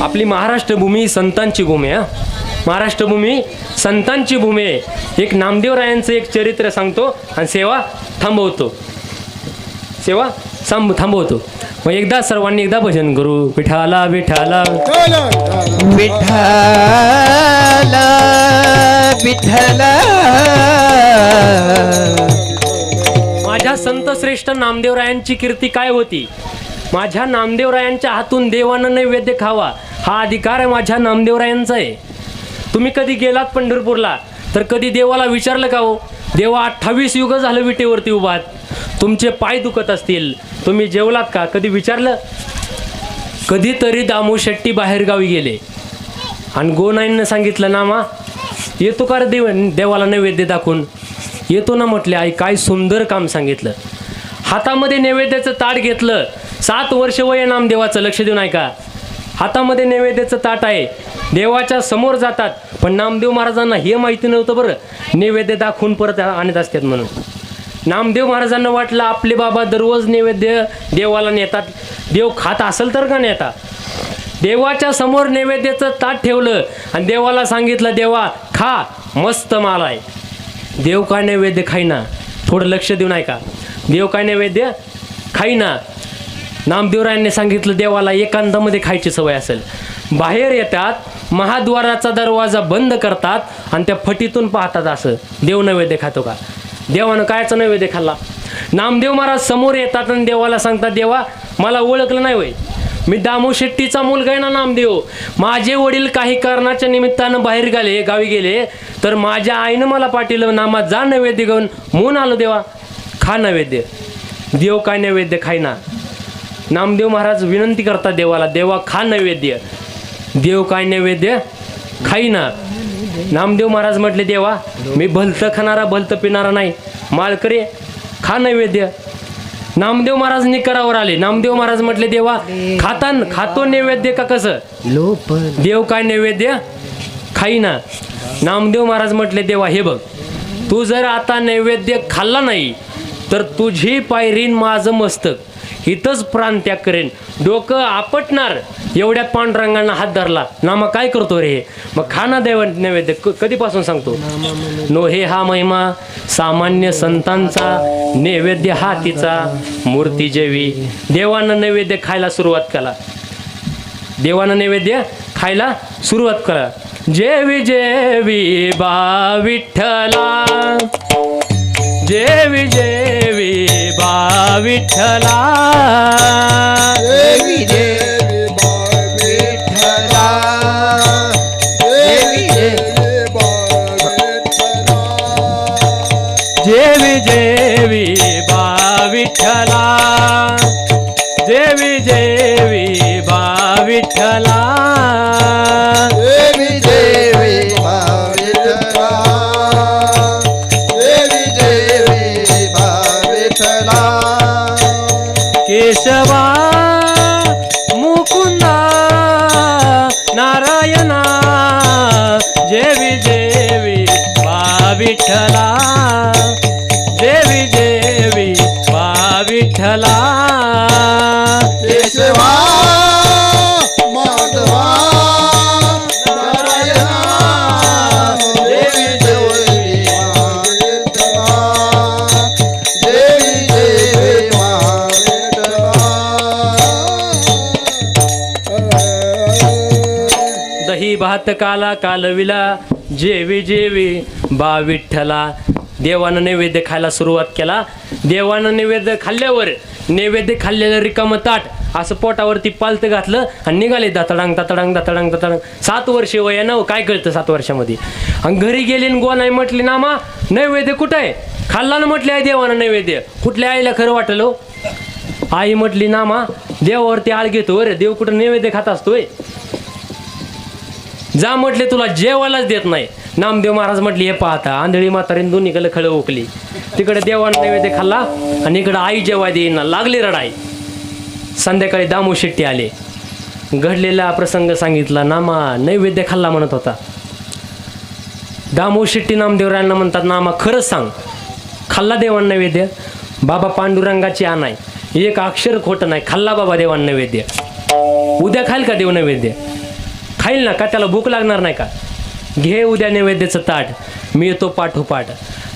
आपली महाराष्ट्र भूमी संतांची भूमी आहे हा? महाराष्ट्र भूमी संतांची भूमी. आहे एक नामदेवरायांचं एक चरित्र सांगतो आणि सेवा थांबवतो. सेवा सांब थांबवतो. मग एकदा सर्वांनी एकदा भजन करू. विठाला विठाला विठ्ठल विठ्ठल. माझ्या संत श्रेष्ठ नामदेवरायांची कीर्ती काय होती? माझ्या नामदेवरायांच्या हातून देवानं नैवेद्य खावा हा अधिकार आहे माझ्या नामदेवरायांचा आहे. तुम्ही कधी गेलात पंढरपूरला? तर कधी देवाला विचारलं का हो? देवा अठ्ठावीस युग झालं विटेवरती उभात तुमचे पाय दुखत असतील. तुम्ही जेवलात का? कधी विचारलं? कधीतरी दामू शेट्टी बाहेरगावी गेले. आणि गोनाईनं सांगितलं ना मा येतो का रे देव देवाला नैवेद्य दाखवून? येतो ना म्हटले आई काय सुंदर काम सांगितलं. हातामध्ये नैवेद्याचं ताट घेतलं. सात वर्ष वय नामदेवाचं लक्ष देऊन ऐका. हातामध्ये नैवेद्याचं ताट आहे. देवाच्या समोर जातात. पण नामदेव महाराजांना हे माहिती नव्हतं बरं. नैवेद्य दाखवून परत आणत असतात म्हणून. नामदेव महाराजांना वाटलं आपले बाबा दररोज नैवेद्य देवाला नेतात. देव खात असेल तर का नेता? देवाच्या समोर नैवेद्याचं ताट ठेवलं आणि देवाला सांगितलं देवा खा मस्त माल आहे. देव काय नैवेद्य खाईना? थोडं लक्ष देऊन ऐका. देव काय नैवेद्य खाईना? नामदेवरायांनी सांगितलं देवाला एकांतामध्ये खायची सवय असेल. बाहेर येतात महाद्वाराचा दरवाजा बंद करतात आणि त्या फटीतून पाहतात असं. देव नैवेद्य खातो का? देवानं कायचा नैवेद्य खाल्ला? नामदेव महाराज समोर येतात आणि देवाला सांगतात देवा मला ओळखलं नाही वय मी दामू शेट्टीचा मुलगा आहे ना नामदेव. माझे वडील काही कारणाच्या निमित्तानं बाहेर गेले गावी गेले. तर माझ्या आईनं मला पाठिलं नामा जा नैवेद्य घेऊन. म्हणून आलो देवा. खा नैवेद्य. देव काय नैवेद्य खायना नामदेव महाराज विनंती करतात देवाला देवा खा नैवेद्य. देव काय नैवेद्य? खाईना नामदेव महाराज म्हटले देवा मी भलतं खाणारा भलतं पिणारा नाही. माळकरी खा नैवेद्य. नामदेव महाराज निकरावर आले. नामदेव महाराज म्हटले देवा खाता खातो नैवेद्य का कसं? देव काय नैवेद्य? खाईना नामदेव महाराज म्हटले देवा हे बघ तू जर आता नैवेद्य खाल्ला नाही तर तुझी पायरीन माझं मस्तक. इथंच प्राण त्याग करेन. डोकं आपटणार एवढ्या पांडुरंगांना हात धरला. नामा काय करतो रे हे? मग खाना देव नैवेद्य कधीपासून सांगतो? नो हे हा महिमा सामान्य संतांचा नैवेद्य हा तिचा मूर्ती जेवी. देवानं नैवेद्य खायला सुरुवात केला देवानं नैवेद्य खायला सुरुवात करा. जेवी जेवी बा विठ्ठला. जेवी जेवी बा विठ्ठला देवी देवी विठ्ठला देवी देवी बा विठ्ठला जेवी जेवी विठ्ठला. देवी देवी बा विठ्ठला. केशवा माधवा नारायणा देवी देवी विठ्ठला. देवी देवी विठ्ठला. दही भात काला कालविला जेवी जेवी बा विठ्ठला देवानं नैवेद्य खायला सुरुवात केला. देवानं नैवेद्य खाल्ल्यावर नैवेद्य खाल्लेलं रिकामं ताट असं पोटावरती पालतं घातलं आणि निघाले दातडांग दातडांग दातडांग दातडांग. सात वर्षे वय आहे ना हो, काय कळतं सात वर्षामध्ये? आणि घरी गेले आणि म्हटली ना मा नैवेद्य कुठं आहे? खाल्ला ना म्हटले आहे देवानं नैवेद्य. कुठल्या आईला खरं वाटलं आई म्हटली ना मा देवावरती आळ घेतो अरे देव कुठं नैवेद्य खात असतोय? जा म्हटले तुला जेवायलाच देत नाही. नामदेव महाराज म्हटले हे पाहता आंधळी म्हातारीन दोन्हीकडे खळ ओकली तिकडे देवानं नैवेद्य खाल्ला आणि इकडे आई जेवाय देईना लागली रडाई. संध्याकाळी दामू शेट्टी आले. घडलेला प्रसंग सांगितला नामा नैवेद्य खाल्ला म्हणत होता. दामू शेट्टी नामदेवरायांना म्हणतात नामा खरंच सांग. खाल्ला देवान नैवेद्य? बाबा पांडुरंगाची आणाय एक अक्षर खोटं नाही. खाल्ला बाबा देवान नैवेद्य. उद्या खाईल का देव नैवेद्य? खाईल ना का? त्याला भूक लागणार नाही का? घे उद्या नैवेद्याचं ताट. मी येतो पाठोपाठ.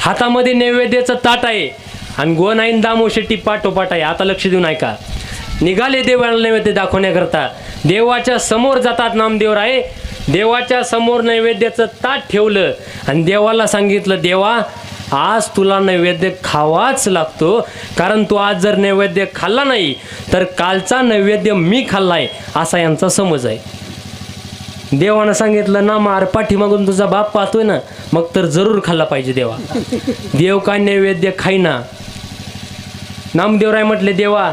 हातामध्ये नैवेद्याचं ताट आहे. आणि गोनाईन दामो शेट्टी पाठोपाठ आहे. आता लक्ष देऊन ऐका. निघाले देवाला नैवेद्य दाखवण्याकरता. देवाच्या समोर जातात नामदेव आहे. देवाच्या समोर नैवेद्याचं ताट ठेवलं. आणि देवाला सांगितलं देवा आज तुला नैवेद्य खावाच लागतो. कारण तू आज जर नैवेद्य खाल्ला नाही तर कालचा नैवेद्य मी खाल्लाय. असा यांचा समज आहे. देवानं सांगितलं ना मार पाठीमागून तुझा बाप पाहतोय ना मग तर जरूर खाल्ला पाहिजे देवा. देव काय नैवेद्य खाईना? नामदेवराय म्हटले देवा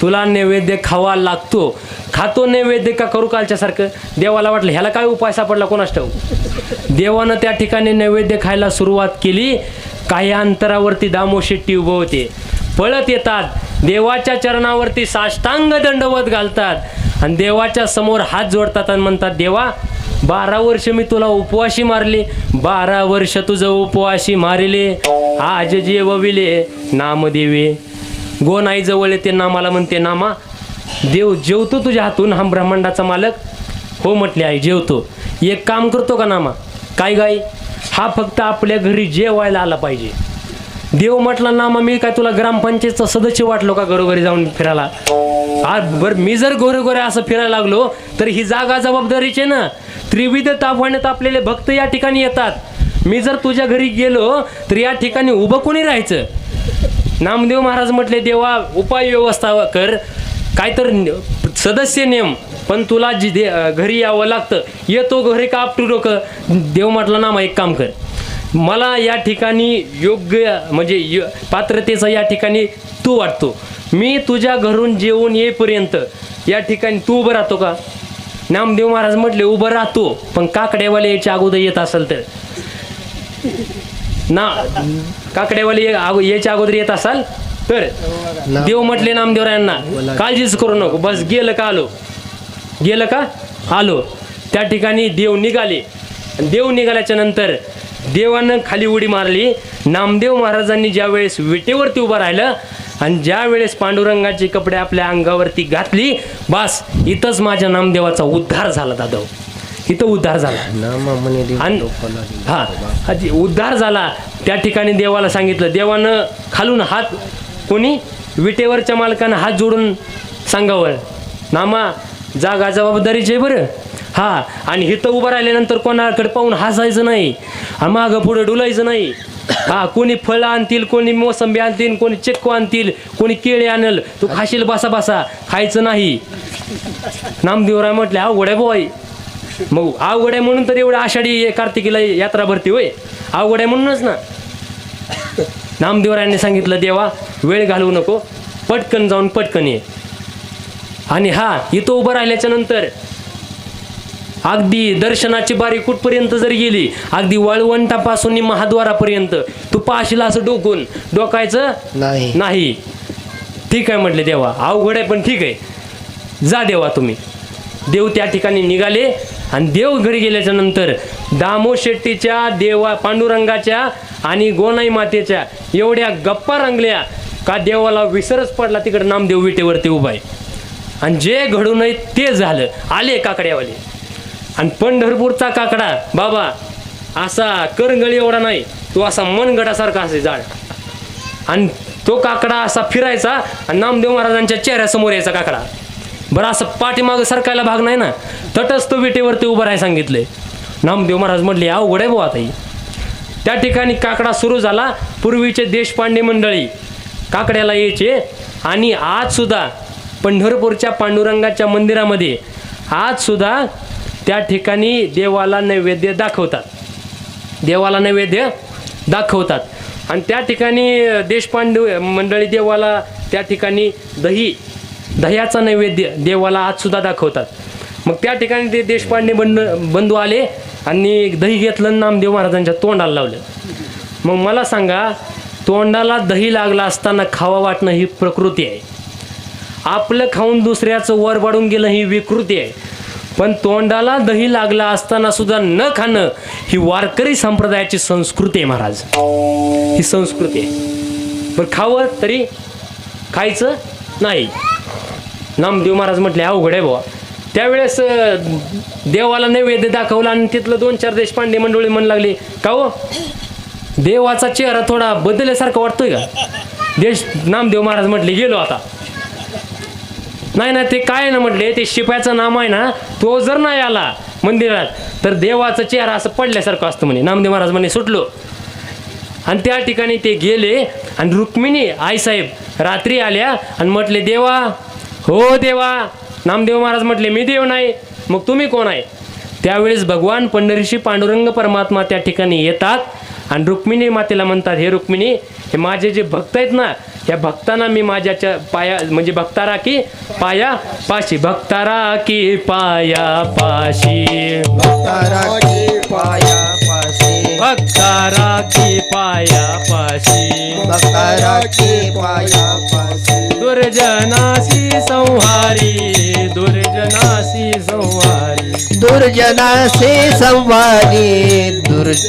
तुला नैवेद्य खावा लागतो. खातो नैवेद्य का करू कालच्यासारखं? देवाला वाटलं ह्याला काय उपाय सापडला कोणास ठाऊ देवानं त्या ठिकाणी नैवेद्य खायला सुरुवात केली. काही अंतरावरती दामो शेट्टी उभं होते. पळत येतात. देवाच्या चरणावरती साष्टांग दंडवत घालतात. आणि देवाच्या समोर हात जोडतात आणि म्हणतात देवा बारा वर्ष मी तुला उपवाशी मारले. बारा वर्ष तुझं उपवाशी मारिले. आज जेवविले नामदेवे. गोनाई जवळ येते नामाला म्हणते नामा देव जेवतो तुझ्या हातून हा ब्रह्मांडाचा मालक. हो म्हटले आई जेवतो. एक काम करतो का नामा? काय गाई? हा फक्त आपल्या घरी जेवायला आला पाहिजे. देव म्हटला नामा मी काय तुला ग्रामपंचायतचा सदस्य वाटलो का घरोघरी जाऊन फिरायला? बर मी जर घरोघरी असं फिरायला लागलो तर ही जागा जबाबदारीची आहे ना. त्रिविध तापवण्यात आपलेले भक्त या ठिकाणी येतात. मी जर तुझ्या घरी गेलो तर या ठिकाणी उभं कोणी राहायचं? नामदेव महाराज म्हटले देवा उपाय व्यवस्था कर. काय तर सदस्य नेम पण तुला जी दे घरी यावं लागतं. येतो घरी का आपटू डोकं? देव म्हटलं ना मग एक काम कर. मला या ठिकाणी योग्य म्हणजे य पात्रतेचा या ठिकाणी तू वाटतो. मी तुझ्या घरून जेवून येईपर्यंत या ठिकाणी तू उभं राहतो का? नामदेव महाराज म्हटले उभं राहतो पण काकड्यावाले याच्या अगोदर येत असेल तर. ना काकडेवाले याच्या अगोदर येत असाल तर? देव म्हटले नामदेवरायांना काळजीच करू नको बस गेलं का आलो? गेलं का? आलो. त्या ठिकाणी देव निघाले. देव निघाल्याच्या नंतर देवानं खाली उडी मारली. नामदेव महाराजांनी ज्या वेळेस विटेवरती उभं राहिलं आणि ज्या वेळेस पांडुरंगाचे कपडे आपल्या अंगावरती घातली बस इथंच माझ्या नामदेवाचा उद्धार झाला दादा इथं उद्धार झाला. आणि हा उद्धार झाला त्या ठिकाणी देवाला सांगितलं देवानं खालून हात कोणी विटेवरच्या मालकानं हात जोडून सांगावं. नामा जागा जबाबदारीची बरं. हा आणि इथं उभं राहिल्यानंतर कोणाकडे पाहून हसायचं नाही. आणि मागं पुढं डुलायचं नाही. हा कोणी फळं आणतील कोणी मोसंबी आणतील कोणी चिक्कू आणतील कोणी केळे आणल तू खाशील बसा बसा खायचं नाही. नामदेवराय म्हटले अवघड आहे बोय मग अवघड आहे म्हणून तर एवढं आषाढी कार्तिकीला यात्रा भरती होय. अवघड आहे म्हणूनच ना. नामदेवरायांनी सांगितलं देवा वेळ घालवू नको. पटकन जाऊन पटकन ये. आणि हा इथं उभं राहिल्याच्या नंतर अगदी दर्शनाची बारी कुठपर्यंत जर गेली अगदी वाळवंटापासून महाद्वारापर्यंत तू पाशीला असं डोकून डोकायचं नाही. नाही. ठीक आहे म्हटले देवा अवघड आहे पण ठीक आहे. जा देवा तुम्ही. देव त्या ठिकाणी निघाले आणि देव घरी गेल्याच्यानंतर दामो शेट्टीच्या देवा पांडुरंगाच्या आणि गोनाई मातेच्या एवढ्या गप्पा रंगल्या का देवाला विसरच पडला तिकडे नामदेव विटेवरती उभा आहे. आणि जे घडू नये ते झालं. आले काकड्यावाले. आणि पंढरपूरचा काकडा बाबा असा करंगळी एवढा नाही तो असा मनगडासारखा असे जाड. आणि तो काकडा असा फिरायचा आणि नामदेव महाराजांच्या चेहऱ्यासमोर यायचा काकडा. बरं असं पाठीमागं सरकायला भाग नाही ना? तटस्थ विटेवरती उभं राहाय सांगितले नामदेव महाराज म्हटले अवघड आहे बुवा आता त्या ठिकाणी काकडा सुरू झाला पूर्वीचे देशपांडे मंडळी काकड्याला यायचे आणि आज सुद्धा पंढरपूरच्या पांडुरंगाच्या मंदिरामध्ये आज सुद्धा त्या ठिकाणी देवाला नैवेद्य दाखवतात. देवाला नैवेद्य दाखवतात. आणि त्या ठिकाणी देशपांडू मंडळी देवाला त्या ठिकाणी दही दह्याचा नैवेद्य देवाला आजसुद्धा दाखवतात. मग त्या ठिकाणी ते देशपांडे बंड बंधू आले आणि दही घेतलं नामदेव महाराजांच्या तोंडाला लावलं. मग मला सांगा तोंडाला दही लागला असताना खावा वाटणं ही प्रकृती आहे. आपलं खाऊन दुसऱ्याचं वर वाढून गेलं ही विकृती आहे. पण तोंडाला दही लागला असताना सुद्धा न खाणं ही वारकरी संप्रदायाची संस्कृती आहे महाराज. ही संस्कृती आहे. पण खावं तरी खायचं नाही. नामदेव महाराज म्हटले अवघड आहे बुवा. त्यावेळेस देवाला नैवेद्य दाखवला आणि तिथलं दोन चार देशपांडे मंडळी म्हणू लागली का हो? देवाचा चेहरा थोडा बदलल्यासारखा वाटतोय का? देश नामदेव महाराज म्हटले गेलो आता. नाही ना ते काय ना म्हटले ते शिपायाचं नाम आहे ना तो जर नाही आला मंदिरात तर देवाचा चेहरा असं पडल्यासारखं असतं म्हणे. नामदेव महाराज म्हणे सुटलो. आणि त्या ठिकाणी ते गेले आणि रुक्मिणी आईसाहेब रात्री आल्या आणि म्हटले देवा हो देवा. नामदेव महाराज म्हटले मी देव नाही मग तुम्ही कोण आहे? त्यावेळेस भगवान पंढरीशी पांडुरंग परमात्मा त्या ठिकाणी येतात आणि रुक्मिणी मातेला म्हणतात हे रुक्मिणी हे माझे जे भक्त आहेत ना या भक्तांना मी माझ्याच्या पाया म्हणजे भक्तारा की पाया पाशी. भक्तारा की पाया पाशी. तारा की पाया पाशी. भक्तारा की पाया पाशी. तारा की पाया पाशी. दुर्जनासी संहारी दुर्जनासी संहारी. दुर्जनासे संवारी दुर्ज